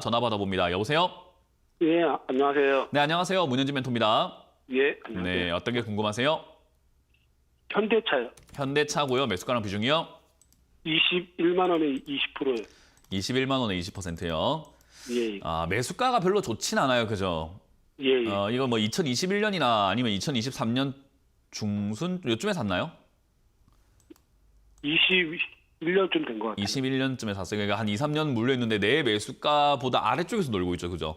전화 받아봅니다. 여보세요? 예, 아, 안녕하세요. 네, 안녕하세요. 문현진 멘토입니다. 예, 안녕하세요. 네, 어떤 게 궁금하세요? 현대차요. 현대차고요. 매수가랑 비중이요? 21만 원에 20%요. 21만 원에 20%요. 예, 아, 매수가가 별로 좋진 않아요. 그죠? 예, 예. 어, 이거 뭐 2021년이나 아니면 2023년 중순 요쯤에 샀나요? 21년쯤 된 것 같아요. 21년쯤에 샀어요. 그러니까 한 2, 3년 물려 있는데 내 매수가보다 아래쪽에서 놀고 있죠. 그죠?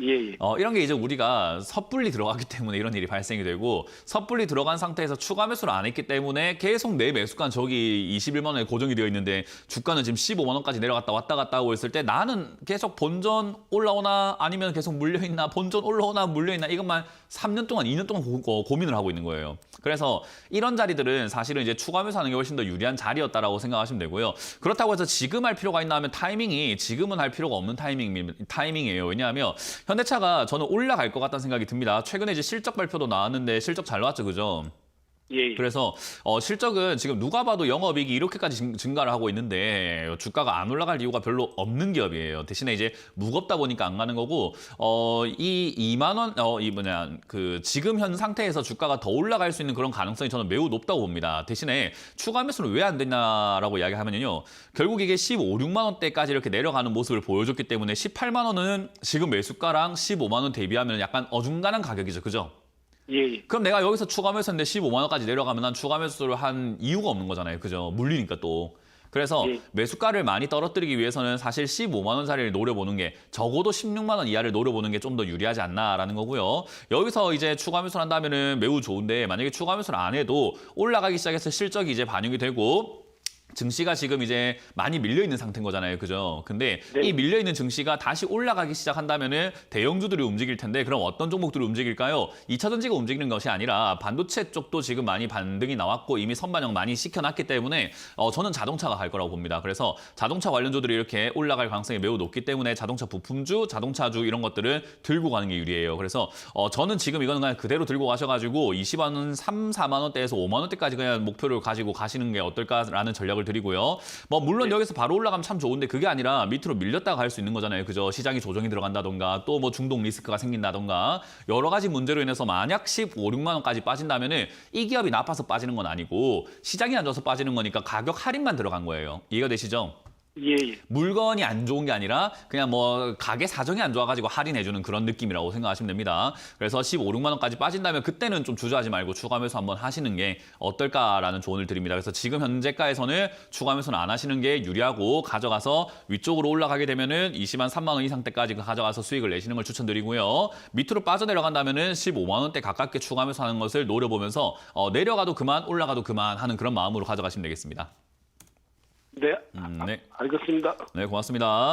예, 예. 어, 이런 게 이제 우리가 섣불리 들어갔기 때문에 이런 일이 발생이 되고 섣불리 들어간 상태에서 추가 매수를 안 했기 때문에 계속 내 매수가는 저기 21만 원에 고정이 되어 있는데 주가는 지금 15만 원까지 내려갔다 왔다 갔다 하고 있을 때 나는 계속 본전 올라오나 아니면 계속 물려 있나 본전 올라오나 물려 있나 이것만 3년 동안 2년 동안 고, 민을 하고 있는 거예요. 그래서 이런 자리들은 사실은 이제 추가 매수하는 게 훨씬 더 유리한 자리였다라고 생각하시면 되고요. 그렇다고 해서 지금 할 필요가 있나 하면 타이밍이 지금은 할 필요가 없는 타이밍 타이밍이에요. 왜냐하면 현대차가 저는 올라갈 것 같다는 생각이 듭니다. 최근에 이제 실적 발표도 나왔는데 실적 잘 나왔죠, 그죠? 예, 예. 그래서 어, 실적은 지금 누가 봐도 영업이익이 이렇게까지 증, 증가를 하고 있는데 주가가 안 올라갈 이유가 별로 없는 기업이에요. 대신에 이제 무겁다 보니까 안 가는 거고 어, 이 2만 원, 어, 이 뭐냐 그 지금 현 상태에서 주가가 더 올라갈 수 있는 그런 가능성이 저는 매우 높다고 봅니다. 대신에 추가 매수는 왜안 됐냐라고 이야기하면요, 결국 이게 15, 6만 원대까지 이렇게 내려가는 모습을 보여줬기 때문에 18만 원은 지금 매수가랑 15만 원 대비하면 약간 어중간한 가격이죠, 그죠? 예, 예. 그럼 내가 여기서 추가 매수했는데 15만 원까지 내려가면 난 추가 매수를 한 이유가 없는 거잖아요. 그죠? 물리니까 또. 그래서 예. 매수가를 많이 떨어뜨리기 위해서는 사실 15만 원짜리를 노려보는 게 적어도 16만 원 이하를 노려보는 게 좀 더 유리하지 않나라는 거고요. 여기서 이제 추가 매수를 한다면은 매우 좋은데 만약에 추가 매수를 안 해도 올라가기 시작해서 실적이 이제 반영이 되고 증시가 지금 이제 많이 밀려 있는 상태인 거잖아요. 그죠? 근데 네. 이 밀려 있는 증시가 다시 올라가기 시작한다면은 대형주들이 움직일 텐데 그럼 어떤 종목들이 움직일까요? 2차 전지가 움직이는 것이 아니라 반도체 쪽도 지금 많이 반등이 나왔고 이미 선반영 많이 시켜놨기 때문에 어, 저는 자동차가 갈 거라고 봅니다. 그래서 자동차 관련주들이 이렇게 올라갈 가능성이 매우 높기 때문에 자동차 부품주, 자동차주 이런 것들은 들고 가는 게 유리해요. 그래서 어, 저는 지금 이거는 그냥 그대로 들고 가셔 가지고 20만 원, 3, 4만 원대에서 5만 원대까지 그냥 목표를 가지고 가시는 게 어떨까라는 전략을 드리고요. 뭐 물론 네. 여기서 바로 올라가면 참 좋은데 그게 아니라 밑으로 밀렸다가 갈 수 있는 거잖아요. 그죠? 시장이 조정이 들어간다던가 또 뭐 중독 리스크가 생긴다던가 여러 가지 문제로 인해서 만약 15, 6만 원까지 빠진다면 은 이 기업이 나빠서 빠지는 건 아니고 시장이 안 좋아서 빠지는 거니까 가격 할인만 들어간 거예요. 이해가 되시죠? 예, 예. 물건이 안 좋은 게 아니라 그냥 뭐 가게 사정이 안 좋아가지고 할인해주는 그런 느낌이라고 생각하시면 됩니다. 그래서 15, 6만 원까지 빠진다면 그때는 좀 주저하지 말고 추가 매수 한번 하시는 게 어떨까라는 조언을 드립니다. 그래서 지금 현재가에서는 추가 매수는 안 하시는 게 유리하고 가져가서 위쪽으로 올라가게 되면은 20만 3만 원 이상 때까지 가져가서 수익을 내시는 걸 추천드리고요. 밑으로 빠져내려간다면은 15만 원대 가깝게 추가 매수하는 것을 노려보면서 어, 내려가도 그만 올라가도 그만 하는 그런 마음으로 가져가시면 되겠습니다. 네, 음, 네, 알겠습니다. 네 고맙습니다.